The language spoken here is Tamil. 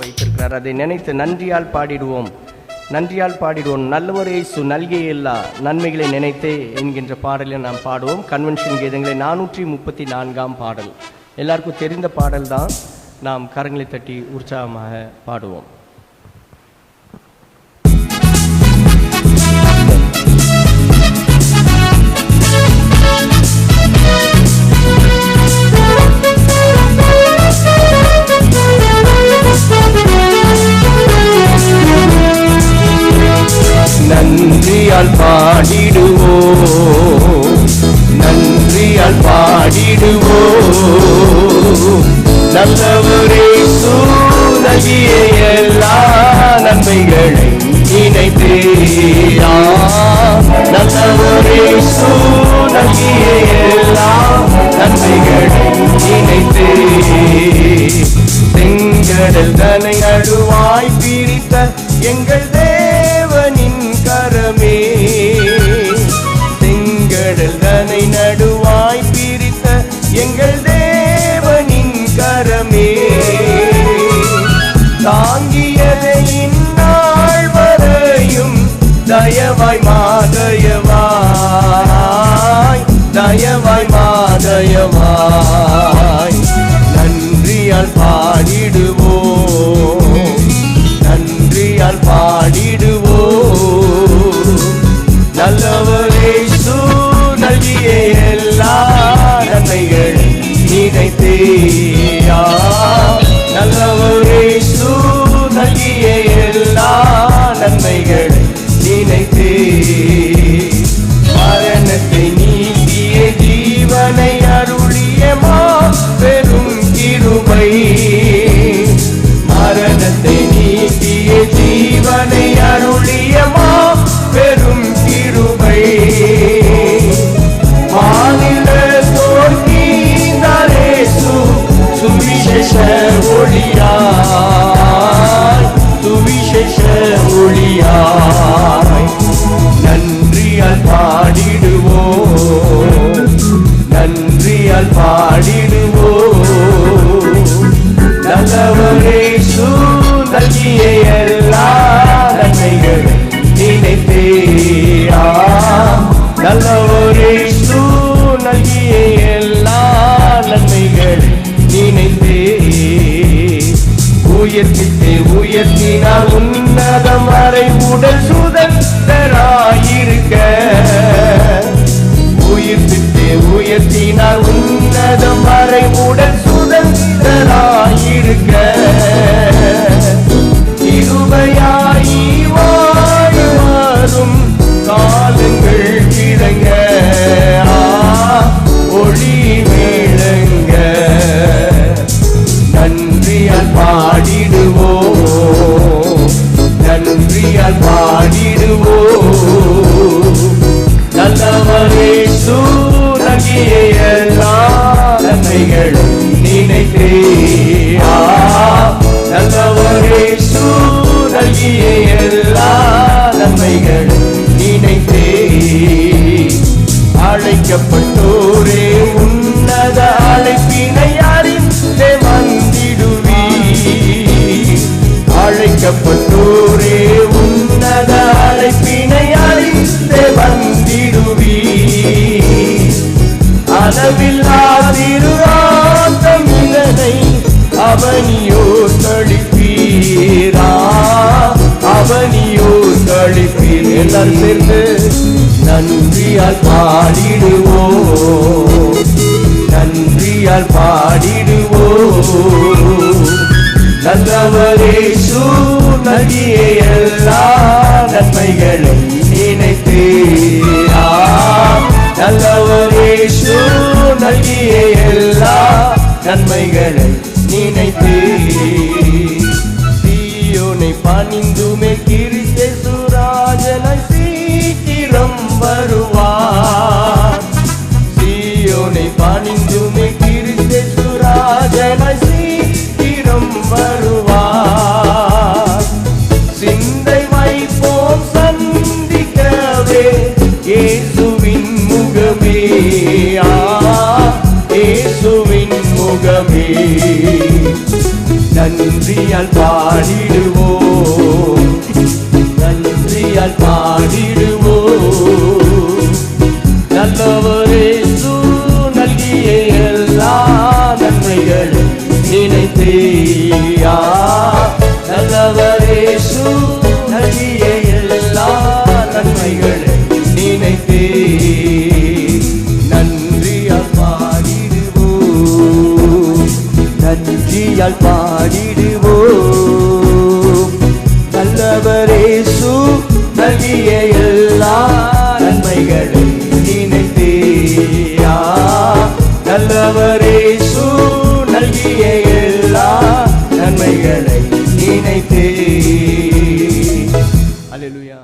வைத்திருக்கிறார்? அதை நினைத்து நன்றியால் பாடிடுவோம். நன்றியால் பாடிடுவோம். நல்லவர் இயேசு நல்கிய எல்லா நன்மைகளை நினைத்தே என்கின்ற பாடலை நாம் பாடுவோம். கன்வென்ஷன் கீதங்களை நானூற்றி முப்பத்தி நான்காம் பாடல். எல்லாருக்கும் தெரிந்த பாடல் தான் நாம் கரங்களை தட்டி உற்சாகமாக பாடுவோம். நன்றியால் பாடிடுவோ. நன்றியால் பாடிடுவோ. நல்லவரே நல்கிய எல்லா நன்மைகளை நினைத்தேயா நல்லவரே நல்கிய எல்லா நன்மைகளை தயவாய் மாதயவாய் தயவாய் மாதயவாய். சுவிசேஷ ஒளியாய் நன்றியால் பாடிடுவோம். நன்றியால் பாடிடுவோம். நல்லவரே நல்கிய பாடிடுவோம் நன்றியால் பாடிடுவோம் நல்லவரே சூழகிய எல்லா நன்மைகளும் நினைத்தேயா நல்லவரே சூழகிய எல்லா நன்மைகளும் நினைத்தே. அழைக்கப்பட்டோரே உன்னத அழைப்பினை அறிந்தே அழைக்கப்பட்டோரே உன்னத அழைப்பினை அறிந்தே வந்திடுவீ அளவில்லாதிருவாத்தம் இதனை அவனியோ கழிப்பீரா அவனியோ கழிப்பீர் எல்லாரும் சேர்ந்து நன்றியால் பாடிடுவோ நன்றியால் பாடிடுவோ நல்கிய எல்லா நன்மைகளும் நினைத்து நல்லவரே நல்கிய எல்லா நன்மைகளை நினைத்தே தீயோனை பணிந்துமே கிரி அழைப்போம் சந்திக்கவே இயேசுவின் முகமே. இயேசுவின் முகமே. நன்றியால் பாடிடுவோம். நன்றியால் பாடிடுவோம். நல்லவர் நினைத்தே அல்லேலூயா